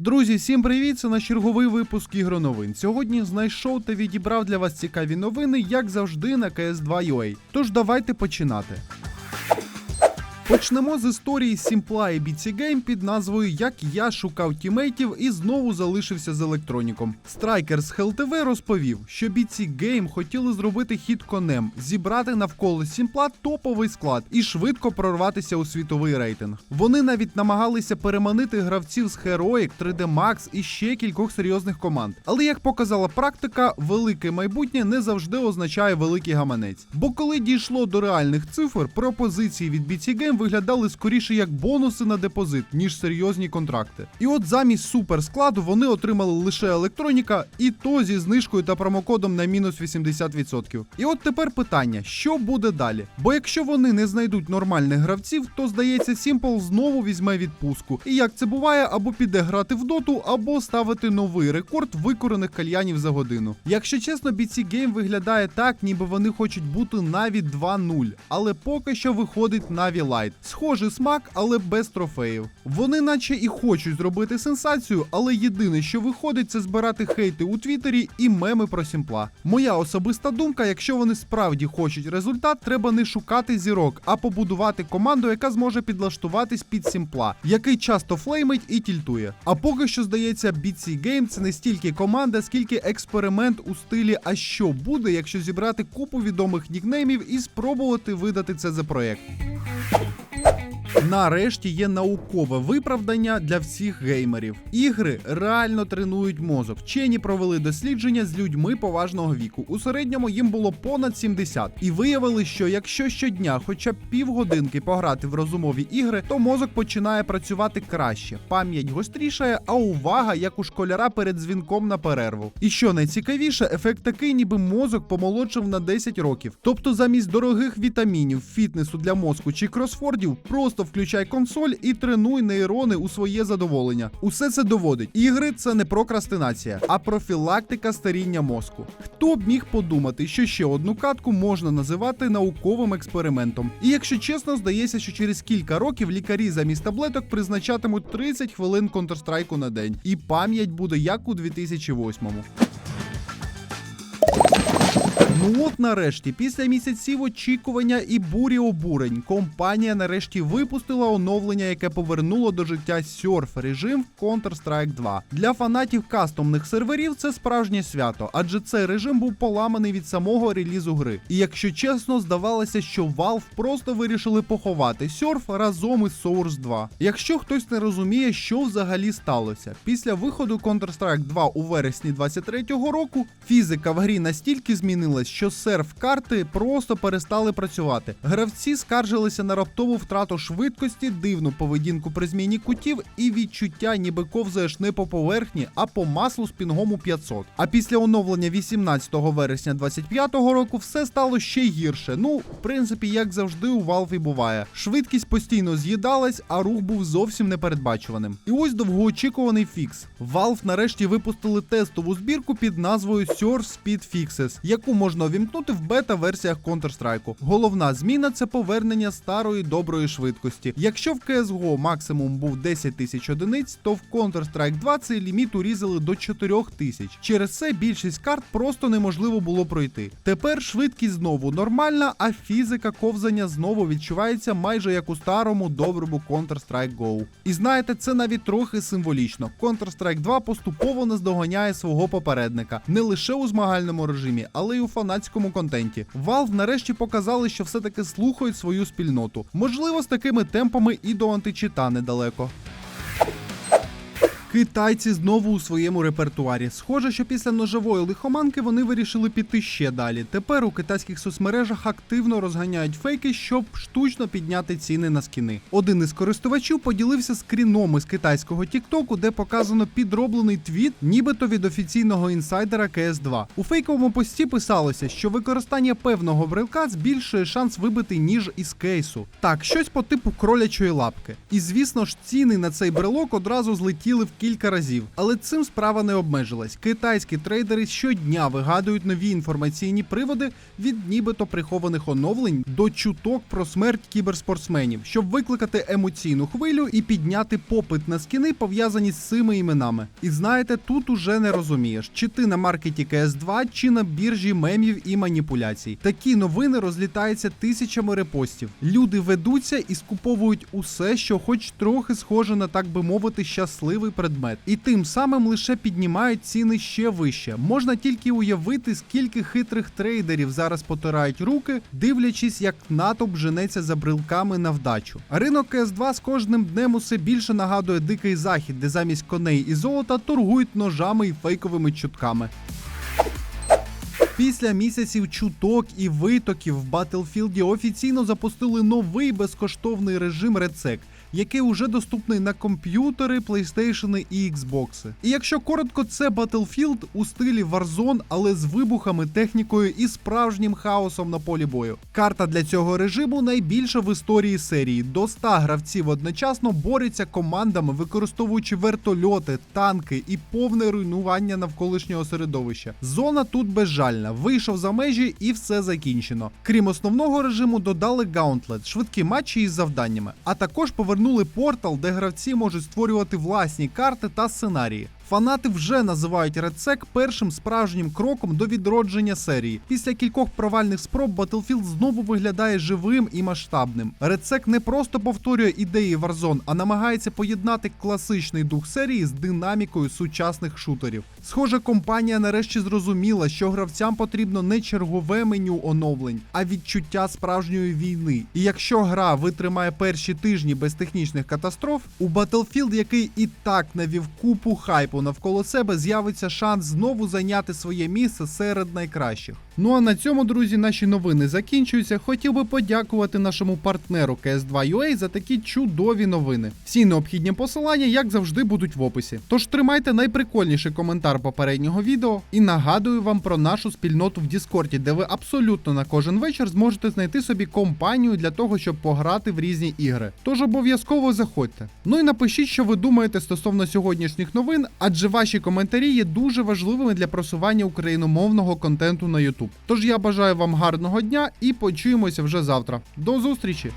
Друзі, всім привіт! Це наш черговий випуск ігроновин. Сьогодні знайшов та відібрав для вас цікаві новини, як завжди, на CS2 UA. Тож давайте починати. Почнемо з історії Сімпла і BC Game під назвою Як я шукав тімейтів і знову залишився з електроніком. Страйкер з HellTV розповів, що BC Game хотіли зробити хід конем, зібрати навколо Сімпла топовий склад і швидко прорватися у світовий рейтинг. Вони навіть намагалися переманити гравців з Heroic, 3D Max і ще кількох серйозних команд. Але як показала практика, велике майбутнє не завжди означає великий гаманець. Бо коли дійшло до реальних цифр, пропозиції від BC Game виглядали скоріше як бонуси на депозит, ніж серйозні контракти. І от замість суперскладу вони отримали лише електроніка, і то зі знижкою та промокодом на мінус 80%. І от тепер питання: що буде далі? Бо якщо вони не знайдуть нормальних гравців, то здається, Simple знову візьме відпустку. І як це буває, або піде грати в доту, або ставити новий рекорд викорених кальянів за годину. Якщо чесно, BC Game виглядає так, ніби вони хочуть бути навіть 2-0, але поки що виходить Na'Vi Light. Схожий смак, але без трофеїв. Вони наче і хочуть зробити сенсацію, але єдине, що виходить, це збирати хейти у Твіттері і меми про сімпла. Моя особиста думка, якщо вони справді хочуть результат, треба не шукати зірок, а побудувати команду, яка зможе підлаштуватись під сімпла, який часто флеймить і тільтує. А поки що здається, BC Game це не стільки команда, скільки експеримент у стилі А що буде, якщо зібрати купу відомих нікнеймів і спробувати видати це за проект. Нарешті є наукове виправдання для всіх геймерів. Ігри реально тренують мозок. Вчені провели дослідження з людьми поважного віку. У середньому їм було понад 70. І виявили, що якщо щодня хоча б півгодинки пограти в розумові ігри, то мозок починає працювати краще, пам'ять гострішає, а увага як у школяра перед дзвінком на перерву. І що найцікавіше, ефект такий, ніби мозок помолодшив на 10 років. Тобто, замість дорогих вітамінів, фітнесу для мозку чи кросфордів, просто включай консоль і тренуй нейрони у своє задоволення. Усе це доводить. Ігри це не прокрастинація, а профілактика старіння мозку. Хто б міг подумати, що ще одну катку можна називати науковим експериментом? І якщо чесно, здається, що через кілька років лікарі замість таблеток призначатимуть 30 хвилин Counter-Strike на день, і пам'ять буде як у 2008-му. Ну от нарешті, після місяців очікування і бурі обурень, компанія нарешті випустила оновлення, яке повернуло до життя серф режим в Counter-Strike 2. Для фанатів кастомних серверів це справжнє свято, адже цей режим був поламаний від самого релізу гри. І якщо чесно, здавалося, що Valve просто вирішили поховати серф разом із Source 2. Якщо хтось не розуміє, що взагалі сталося, після виходу Counter-Strike 2 у вересні 23-го року фізика в грі настільки змінилась, що серф-карти просто перестали працювати. Гравці скаржилися на раптову втрату швидкості, дивну поведінку при зміні кутів і відчуття, ніби ковзаєш не по поверхні, а по маслу з пінгом у 500. А після оновлення 18 вересня 25-го року все стало ще гірше. Ну, в принципі, як завжди, у Valve і буває. Швидкість постійно з'їдалась, а рух був зовсім непередбачуваним. І ось довгоочікуваний фікс. Valve нарешті випустили тестову збірку під назвою Surf Speed Fixes, яку можна увімкнути в бета-версіях Counter-Strike. Головна зміна це повернення старої доброї швидкості. Якщо в CSGO максимум був 10 тисяч одиниць, то в Counter-Strike 2 цей ліміт урізали до 4 тисяч. Через це більшість карт просто неможливо було пройти. Тепер швидкість знову нормальна, а фізика ковзання знову відчувається майже як у старому доброму Counter-Strike Go. І знаєте, це навіть трохи символічно. Counter-Strike 2 поступово наздоганяє свого попередника не лише у змагальному режимі, але й у фанатському контенті. Valve нарешті показали, що все-таки слухають свою спільноту. Можливо, з такими темпами і до античита недалеко. Китайці знову у своєму репертуарі. Схоже, що після ножової лихоманки вони вирішили піти ще далі. Тепер у китайських соцмережах активно розганяють фейки, щоб штучно підняти ціни на скіни. Один із користувачів поділився скріном із китайського Тіктоку, де показано підроблений твіт, нібито від офіційного інсайдера CS2. У фейковому пості писалося, що використання певного брелка збільшує шанс вибити ніж із кейсу. Так, щось по типу кролячої лапки. І звісно ж, ціни на цей брелок одразу злетіли в кілька разів. Але цим справа не обмежилась. Китайські трейдери щодня вигадують нові інформаційні приводи від нібито прихованих оновлень до чуток про смерть кіберспортсменів, щоб викликати емоційну хвилю і підняти попит на скіни, пов'язані з цими іменами. І знаєте, тут уже не розумієш, чи ти на маркеті CS2, чи на біржі мемів і маніпуляцій. Такі новини розлітаються тисячами репостів. Люди ведуться і скуповують усе, що хоч трохи схоже на так би мовити щасливий предмет, і тим самим лише піднімають ціни ще вище. Можна тільки уявити, скільки хитрих трейдерів зараз потирають руки, дивлячись, як натовп женеться за брилками на вдачу. Ринок CS2 з кожним днем усе більше нагадує дикий захід, де замість коней і золота торгують ножами і фейковими чутками. Після місяців чуток і витоків в Battlefield офіційно запустили новий безкоштовний режим RedSec, який уже доступний на комп'ютери, PlayStation і Xbox. І якщо коротко, це Battlefield у стилі Warzone, але з вибухами, технікою і справжнім хаосом на полі бою. Карта для цього режиму найбільша в історії серії. До 100 гравців одночасно борються командами, використовуючи вертольоти, танки і повне руйнування навколишнього середовища. Зона тут безжальна. Вийшов за межі і все закінчено. Крім основного режиму, додали Gauntlet, швидкі матчі із завданнями, а також повернули портал, де гравці можуть створювати власні карти та сценарії. Фанати вже називають RedSec першим справжнім кроком до відродження серії. Після кількох провальних спроб Battlefield знову виглядає живим і масштабним. RedSec не просто повторює ідеї Warzone, а намагається поєднати класичний дух серії з динамікою сучасних шутерів. Схоже, компанія нарешті зрозуміла, що гравцям потрібно не чергове меню оновлень, а відчуття справжньої війни. І якщо гра витримає перші тижні без технічних катастроф, у Battlefield, який і так навів купу хайпу навколо себе, з'явиться шанс знову зайняти своє місце серед найкращих. Ну а на цьому, друзі, наші новини закінчуються. Хотів би подякувати нашому партнеру CS2UA за такі чудові новини. Всі необхідні посилання, як завжди, будуть в описі. Тож тримайте найприкольніший коментар попереднього відео і нагадую вам про нашу спільноту в Діскорді, де ви абсолютно на кожен вечір зможете знайти собі компанію для того, щоб пограти в різні ігри. Тож обов'язково заходьте. Ну і напишіть, що ви думаєте стосовно сьогоднішніх новин, адже ваші коментарі є дуже важливими для просування україномовного контенту на YouTube. Тож я бажаю вам гарного дня і почуємося вже завтра. До зустрічі!